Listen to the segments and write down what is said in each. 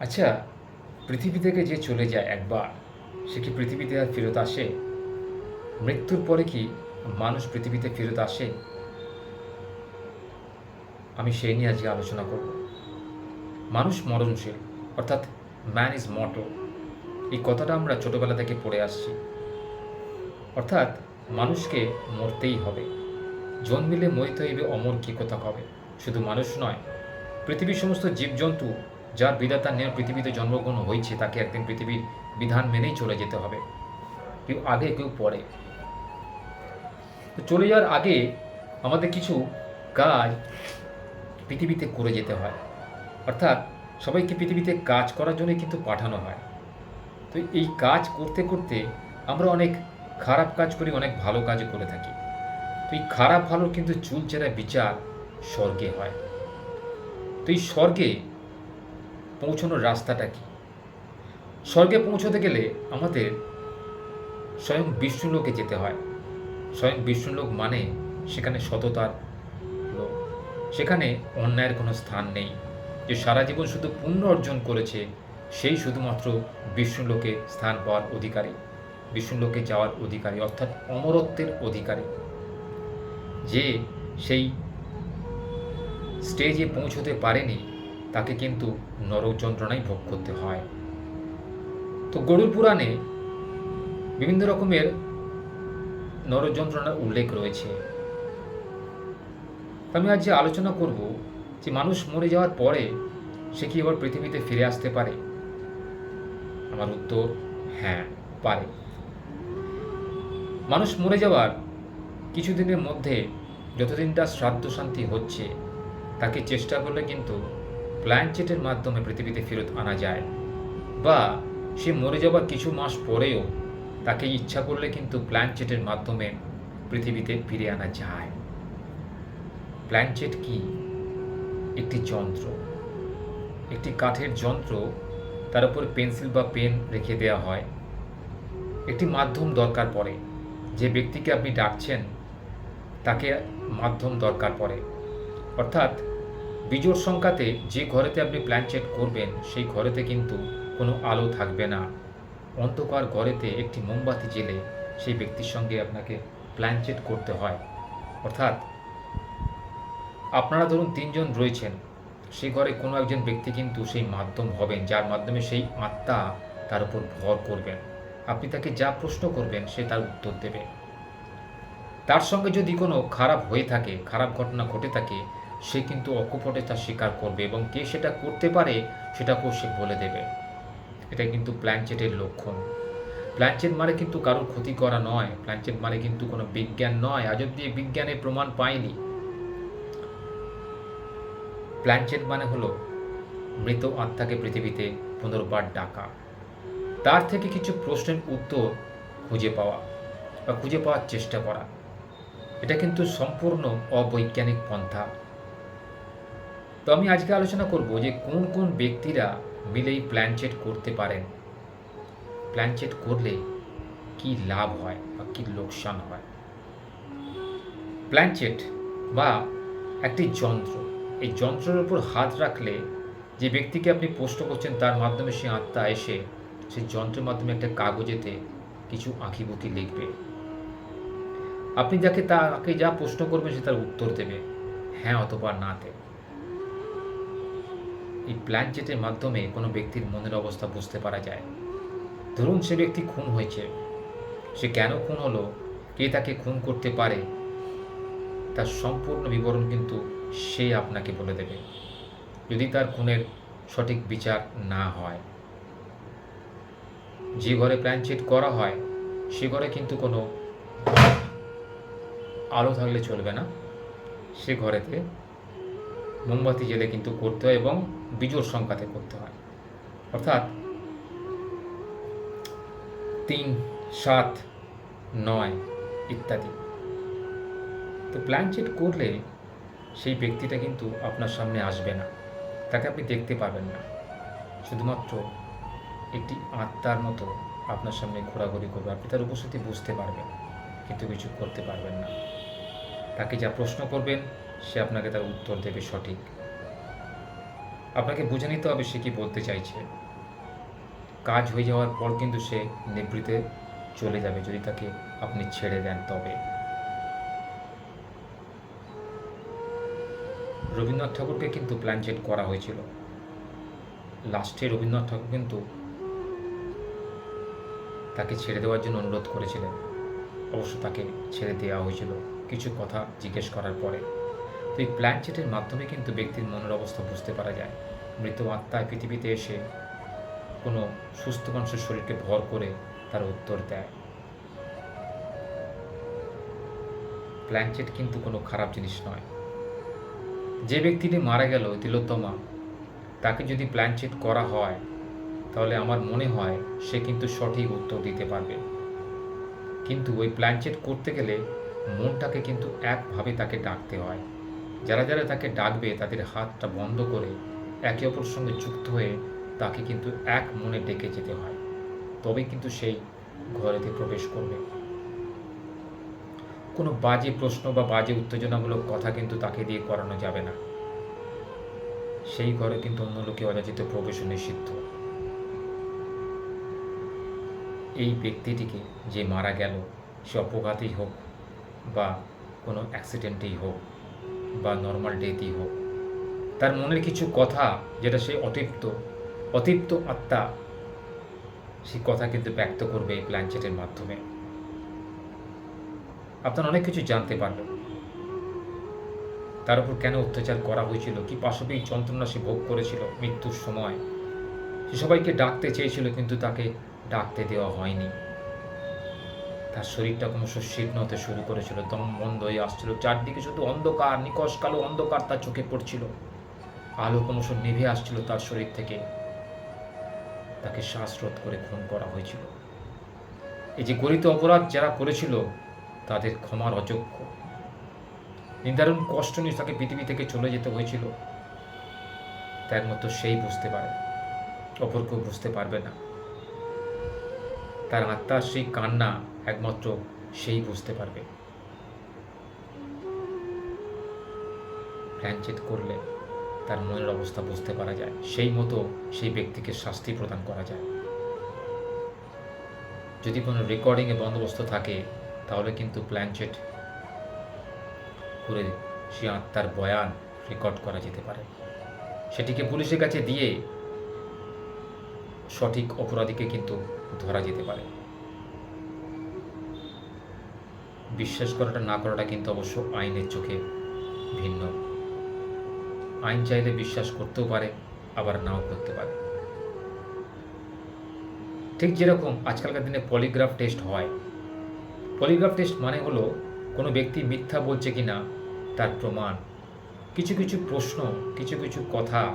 আচ্ছা পৃথিবী থেকে যে চলে যায় একবার, সে কি পৃথিবীতে আর ফেরত আসে? মৃত্যুর পরে কি মানুষ পৃথিবীতে ফেরত আসে? আমি সেই নিয়ে আজকে আলোচনা করব। মানুষ মরণশীল, অর্থাৎ ম্যান ইজ মটো এই কথাটা আমরা ছোটবেলা থেকে পড়ে আসছি। অর্থাৎ মানুষকে মরতেই হবে। জন্মিলে মরিতে হইবে অমর কি কথা হবে শুধু মানুষ নয়, পৃথিবীর সমস্ত জীবজন্তু যার বিধাতা নিয়ে পৃথিবীতে জন্মগ্রহণ হয়েছে তাকে একদিন পৃথিবীর বিধান মেনেই চলে যেতে হবে। কেউ আগে, কেউ পরে। তো চলে যাওয়ার আগে আমাদের কিছু কাজ পৃথিবীতে করে যেতে হয়। অর্থাৎ সবাইকে পৃথিবীতে কাজ করার জন্য কিন্তু পাঠানো হয়। তো এই কাজ করতে করতে আমরা অনেক খারাপ কাজ করি, অনেক ভালো কাজ করে থাকি। তো এই খারাপ ভালোর কিন্তু চুল চুলচেরা বিচার স্বর্গে হয়। তো এই স্বর্গে পৌঁছানোর রাস্তাটা কি? স্বর্গে পৌঁছতে গেলে আমাদের স্বয়ং বিষ্ণুলোকে যেতে হয়। স্বয়ং বিষ্ণুলোক মানে সেখানে সততার লোক। সেখানে অন্যায়ের কোনো স্থান নেই। যে সারা জীবন শুধু পুণ্য অর্জন করেছে, সেই শুধুমাত্র বিষ্ণুলোকে স্থান পাওয়ার অধিকারী। বিষ্ণুলোকে যাওয়ার অধিকারী, অর্থাৎ অমরত্বের অধিকারী। যে সেই স্টেজে পৌঁছতে পারেনি তাকে কিন্তু নরক যন্ত্রণাই ভোগ করতে হয়। তো গরুর পুরাণে বিভিন্ন রকমের নরক যন্ত্রণার উল্লেখ রয়েছে। আমি আজ যে আলোচনা করব যে মানুষ মরে যাওয়ার পরে সে কি আবার পৃথিবীতে ফিরে আসতে পারে। আমার উত্তর হ্যাঁ পারে। মানুষ মরে যাওয়ার কিছুদিনের মধ্যে যতদিন তার শ্রাদ্ধ শান্তি হচ্ছে, তাকে চেষ্টা করলে কিন্তু প্ল্যানচেটের মাধ্যমে পৃথিবীতে ফেরত আনা যায় বা সে মরে যাওয়ার কিছু মাস পরেও তাকে ইচ্ছা করলে কিন্তু প্ল্যানচেটের মাধ্যমে পৃথিবীতে ফিরে আনা যায়। প্ল্যানচেট কি? একটি যন্ত্র। একটি কাঠের যন্ত্র তার উপর পেন্সিল বা পেন রেখে দেওয়া হয়। একটি মাধ্যম দরকার পড়ে। যে ব্যক্তিকে আপনি ডাকছেন, তাকে মাধ্যম দরকার পড়ে। অর্থাৎ বিজোড় সংখ্যাতে যে ঘরেতে আপনি প্ল্যানচেট করবেন, সেই ঘরেতে কিন্তু কোনো আলো থাকবে না। অন্ধকার ঘরেতে একটি মোমবাতি জেলে সেই ব্যক্তির সঙ্গে আপনাকে প্ল্যানচেট করতে হয়। অর্থাৎ, আপনারা ধরুন তিনজন রয়েছেন, সেই ঘরে কোনো একজন ব্যক্তি কিন্তু সেই মাধ্যম হবেন, যার মাধ্যমে সেই আত্মা তার উপর ভর করবেন। আপনি তাকে যা প্রশ্ন করবেন, সে তার উত্তর দেবে। তার সঙ্গে যদি কোনো খারাপ হয়ে থাকে, খারাপ ঘটনা ঘটে থাকে সে কিন্তু অকপটে তা স্বীকার করবে এবং কে সেটা করতে পারে সেটাকেও সে বলে দেবে। এটা কিন্তু প্ল্যানচেটের লক্ষণ। প্ল্যানচেট মানে কিন্তু কারোর ক্ষতি করা নয়। প্ল্যানচেট মানে কিন্তু কোনো বিজ্ঞান নয়। আজ অব্দি বিজ্ঞানের প্রমাণ পায়নি। প্ল্যানচেট মানে হলো মৃত আত্মাকে পৃথিবীতে পুনর্বার ডাকা। তার থেকে কিছু প্রশ্নের উত্তর খুঁজে পাওয়া বা খুঁজে পাওয়ার চেষ্টা করা। এটা কিন্তু সম্পূর্ণ অবৈজ্ঞানিক পন্থা। তো আমি আজকে আলোচনা করব যে কোন কোন ব্যক্তিরা মিলেই প্ল্যানচেট করতে পারেন। প্ল্যানচেট করলে কি লাভ হয় বা কি লোকসান হয়? প্ল্যানচেট বা একটি যন্ত্র, এই যন্ত্রের উপর হাত রাখলে যে ব্যক্তিকে আপনি প্রশ্ন করছেন তার মাধ্যমে সে আত্মা এসে সেই যন্ত্রের মাধ্যমে একটা কাগজেতে কিছু আঁকিবুকি লিখবে। আপনি যাকে তাকে যা প্রশ্ন করবেন সে তার উত্তর দেবে হ্যাঁ অথবা না দেবে। এই প্ল্যানচেটের মাধ্যমে কোনো ব্যক্তির মনের অবস্থা বুঝতে পারা যায়। ধরুন সে ব্যক্তি খুন হয়েছে। সে কেন খুন হলো? কে তাকে খুন করতে পারে? তার সম্পূর্ণ বিবরণ কিন্তু সে আপনাকে বলে দেবে। যদি তার খুনের সঠিক বিচার না হয়। যে ঘরে প্ল্যানচেট করা হয়, সে ঘরে কিন্তু কোনো আলো থাকলে চলবে না। সে ঘরেতে মোমবাতি জেলে কিন্তু করতে হয় এবং বিজোড় সংখ্যাতে করতে হয়। অর্থাৎ তিন, সাত, নয় ইত্যাদি। তো প্ল্যানচেট করলে সেই ব্যক্তিটা কিন্তু আপনার সামনে আসবে না। তাকে আপনি দেখতে পাবেন না। শুধুমাত্র একটি আত্মার মতো আপনার সামনে ঘোরাঘুরি করবে। আপনি তার উপস্থিতি বুঝতে পারবেন, কিন্তু কিছু করতে পারবেন না। তাকে যা প্রশ্ন করবেন, সে আপনাকে তার উত্তর দেবে সঠিক। আপনাকে বুঝে নিতে হবে সে কি বলতে চাইছে। কাজ হয়ে যাওয়ার পর কিন্তু সে নিবৃতে চলে যাবে যদি তাকে আপনি ছেড়ে দেন তবে। রবীন্দ্রনাথ ঠাকুরকে কিন্তু প্ল্যানচেট করা হয়েছিল। লাস্টে রবীন্দ্রনাথ ঠাকুর কিন্তু তাকে ছেড়ে দেওয়ার জন্য অনুরোধ করেছিলেন। অবশ্য তাকে ছেড়ে দেওয়া হয়েছিল। কিছু কথা জিজ্ঞেস করার পরে তো এই প্ল্যানচেটের মাধ্যমে কিন্তু ব্যক্তির মনের অবস্থা বুঝতে পারা যায়। মৃত আত্মায় পৃথিবীতে এসে কোনো সুস্থ মানুষের শরীরকে ভর করে তার উত্তর দেয়। প্ল্যানচেট কিন্তু কোনো খারাপ জিনিস নয়। যে ব্যক্তিটি মারা গেল, তিলোত্তমা, তাকে যদি প্ল্যানচেট করা হয়, তাহলে আমার মনে হয় সে কিন্তু সঠিক উত্তর দিতে পারবে। কিন্তু ওই প্ল্যানচেট করতে গেলে মনটাকে কিন্তু একভাবে তাকে ডাকতে হয়। যারা যারা তাকে ডাকবে, তাদের হাতটা বন্ধ করে একে অপরের সঙ্গে যুক্ত হয়ে তাকে কিন্তু এক মনে ডেকে যেতে হয়। তবে কিন্তু সেই ঘরেতে প্রবেশ করবে। কোনো বাজে প্রশ্ন বা বাজে উত্তেজনামূলক কথা কিন্তু তাকে দিয়ে করানো যাবে না। সেই ঘরে কিন্তু অন্য লোকে অযাচিত প্রবেশ নিষিদ্ধ। এই ব্যক্তিটিকে যে মারা গেল, সে অপঘাতেই হোক বা কোনো অ্যাক্সিডেন্টেই হোক বা নর্মাল ডেথই হোক। তার মনের কিছু কথা যেটা সে অতৃপ্ত অতৃপ্ত আত্মা সেই কথা কিন্তু ব্যক্ত করবে এই প্ল্যানচেটের মাধ্যমে। আপনার অনেক কিছু জানতে পারলেন। তার উপর কেন অত্যাচার করা হয়েছিল? কি পাশবিক যন্ত্রণা সে ভোগ করেছিল মৃত্যুর সময়? সে সবাইকে ডাকতে চেয়েছিল কিন্তু তাকে ডাকতে দেওয়া হয়নি। তার শরীরটা ক্রমশ শীর্ণ হতে শুরু করেছিল, দম বন্ধ হয়ে আসছিল। চারদিকে শুধু অন্ধকার নিকশ কালো অন্ধকার তার চোখে পড়ছিল। আলো ক্রমশ নিভে আসছিল তার শরীর থেকে। তাকে শ্বাসরোধ করে খুন করা হয়েছিল। এই যে গরিত অপরাধ যারা করেছিল, তাদের ক্ষমার অযোগ্য। নির্ধারণ কষ্ট নিয়ে তাকে পৃথিবী থেকে চলে যেতে হয়েছিল। তার মতো সেই বুঝতে পারে অপর কেউ বুঝতে পারবে না। তার আত্মার সেই কান্না একমাত্র সেই বুঝতে পারবে। প্ল্যানচেট করলে তার মনের অবস্থা বুঝতে পারা যায়। সেই মতো সেই ব্যক্তিকে শাস্তি প্রদান করা যায়। যদি কোনো রেকর্ডিংয়ে বন্দোবস্ত থাকে, তাহলে কিন্তু প্ল্যানচেট করে সে আত্মার বয়ান রেকর্ড করা যেতে পারে। সেটিকে পুলিশের কাছে দিয়ে সঠিক অপরাধীকে কিন্তু ধরা যেতে পারে। বিশ্বাস করাটা, না করাটা কিন্তু অবশ্য আইনের চোখে ভিন্ন। আইন চাইলে বিশ্বাস করতেও পারে, আবার নাও করতে পারে। ঠিক যেরকম আজকালকার দিনে পলিগ্রাফ টেস্ট হয়। পলিগ্রাফ টেস্ট মানে হলো কোনো ব্যক্তি মিথ্যা বলছে কি না তার প্রমাণ। কিছু কিছু প্রশ্ন, কিছু কিছু কথা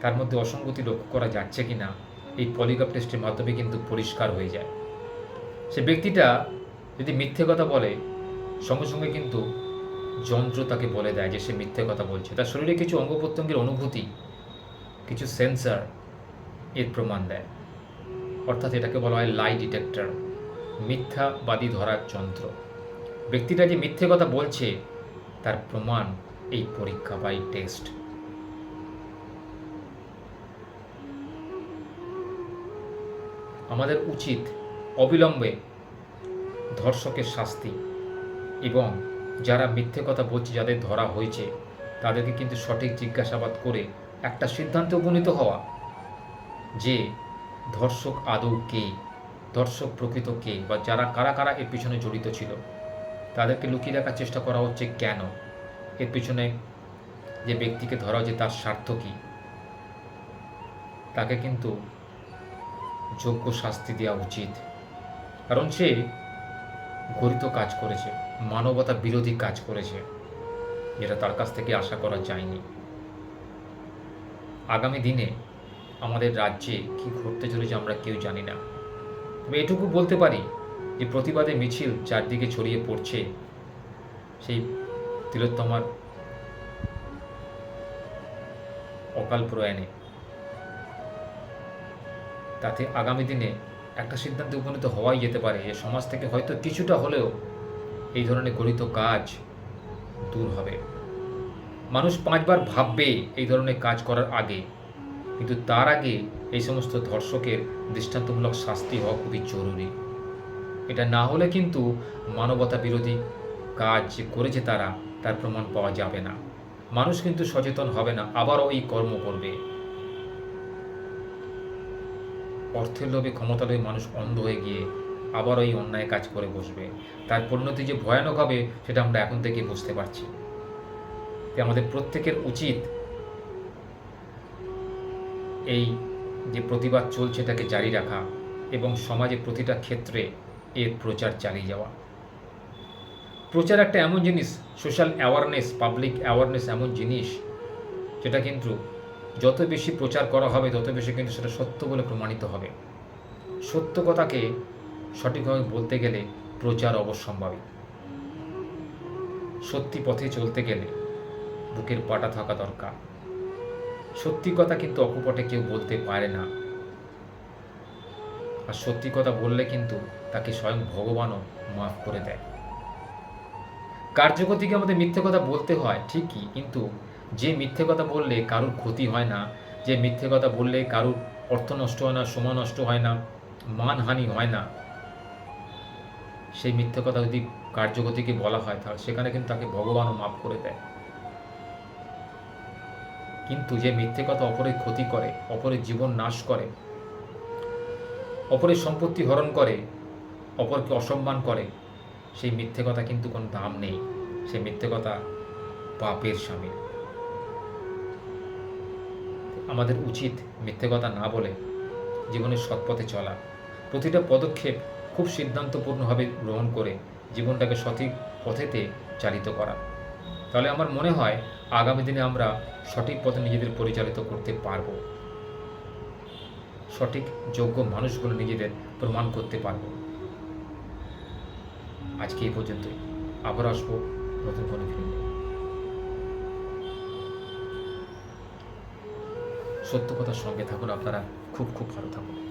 তার মধ্যে অসঙ্গতি লক্ষ্য করা যাচ্ছে কি না এই পলিগ্রাফ টেস্টের মাধ্যমে কিন্তু পরিষ্কার হয়ে যায়। সে ব্যক্তিটা যদি মিথ্যে কথা বলে, সঙ্গে সঙ্গে কিন্তু যন্ত্র তাকে বলে দেয় যে সে মিথ্যে কথা বলছে। তার শরীরে কিছু অঙ্গ প্রত্যঙ্গের অনুভূতি, কিছু সেন্সার এর প্রমাণ দেয়। অর্থাৎ এটাকে বলা হয় লাই ডিটেক্টর মিথ্যাবাদী ধরার যন্ত্র। ব্যক্তিটা যে মিথ্যে কথা বলছে, তার প্রমাণ এই পরীক্ষা বা এই টেস্ট আমাদের উচিত অবিলম্বে ধর্ষকের শাস্তি এবং যারা মিথ্যে কথা বলছে, যাদের ধরা হয়েছে, তাদেরকে কিন্তু সঠিক জিজ্ঞাসাবাদ করে একটা সিদ্ধান্তে উপনীত হওয়া যে ধর্ষক আদৌ কে, ধর্ষক প্রকৃত কে বা যারা কারা কারা এর পিছনে জড়িত ছিল, তাদেরকে লুকিয়ে রাখার চেষ্টা করা হচ্ছে কেন? এর পিছনে যে ব্যক্তিকে ধরা হচ্ছে তার স্বার্থ কী? তাকে কিন্তু যোগ্য শাস্তি দেওয়া উচিত। কারণ সে গরিত কাজ করেছে, মানবতা বিরোধী কাজ করেছে, যেটা তার কাছ থেকে আশা করা যায়নি। আগামী দিনে আমাদের রাজ্যে কি ঘটতে চলেছে আমরা কেউ জানি না। তবে এটুকু বলতে পারি যে প্রতিবাদে মিছিল চারদিকে ছড়িয়ে পড়ছে, সেই তিলোত্তমার অকাল প্রয়াণে। তাতে আগামী দিনে একটা সিদ্ধান্তে উপনীত হওয়াই যেতে পারে। যে সমাজ থেকে হয়তো কিছুটা হলেও এই ধরনের গরিত কাজ দূর হবে। মানুষ পাঁচবার ভাববে এই ধরনের কাজ করার আগে, কিন্তু তার আগে এই সমস্ত ধর্ষকের দৃষ্টান্তমূলক শাস্তি হওয়া খুবই জরুরি। এটা না হলে কিন্তু মানবতা বিরোধী কাজ যে করেছে তারা, তার প্রমাণ পাওয়া যাবে না। মানুষ কিন্তু সচেতন হবে না, আবারও এই কর্ম করবে। অর্থের লোভে ক্ষমতা লোভে মানুষ অন্ধ হয়ে গিয়ে আবারও ওই অন্যায় কাজ করে বসবে। তার পরিণতি যে ভয়ানক হবে, সেটা আমরা এখন থেকে বুঝতে পারছি। তাই আমাদের প্রত্যেকের উচিত এই যে প্রতিবাদ চলছে তাকে জারি রাখা এবং সমাজে প্রতিটা ক্ষেত্রে এর প্রচার চালিয়ে যাওয়া। প্রচার একটা এমন জিনিস সোশ্যাল অ্যাওয়ারনেস পাবলিক অ্যাওয়ারনেস এমন জিনিস, যেটা কিন্তু যত বেশি প্রচার করা হবে, তত বেশি কিন্তু সেটা সত্য বলে প্রমাণিত হবে। সত্য কথাকে সঠিকভাবে বলতে গেলে প্রচার অবশ্যম্ভাবী। সত্যি পথে চলতে গেলে বুকের পাটা থাকা দরকার। সত্যি কথা কিন্তু অকপটে কেউ বলতে পারে না। আর সত্যি কথা বললে কিন্তু তাকে স্বয়ং ভগবানও মাফ করে দেয়। কার্যগতিকে আমাদের মিথ্যে কথা বলতে হয় ঠিকই, কিন্তু যে মিথ্যে কথা বললে কারুর ক্ষতি হয় না, যে মিথ্যে কথা বললে কারুর অর্থ নষ্ট হয় না, সময় নষ্ট হয় না, মানহানি হয় না, সেই মিথ্যে কথা যদি কার্যগতিকে বলা হয়, তাহলে সেখানে কিন্তু তাকে ভগবানও মাফ করে দেয়। কিন্তু যে মিথ্যে কথা অপরের ক্ষতি করে, অপরের জীবন নাশ করে, অপরের সম্পত্তি হরণ করে, অপরকে অসম্মান করে, সেই মিথ্যে কথা কিন্তু কোনো দাম নেই। সেই মিথ্যে কথা পাপের সামিল আমাদের উচিত মিথ্যে কথা না বলে জীবনের সৎপথে চলা। প্রতিটা পদক্ষেপ খুব সিদ্ধান্তপূর্ণভাবে গ্রহণ করে জীবনটাকে সঠিক পথেতে চালিত করা। তাহলে আমার মনে হয় আগামী দিনে আমরা সঠিক পথে নিজেদের পরিচালিত করতে পারব। সঠিক, যোগ্য মানুষগুলো নিজেদের প্রমাণ করতে পারব। আজকে এই পর্যন্তই। আবার আসব নতুন কোনো ফিল্মে সত্য কথার সঙ্গে থাকুন আপনারা খুব খুব ভালো থাকুন।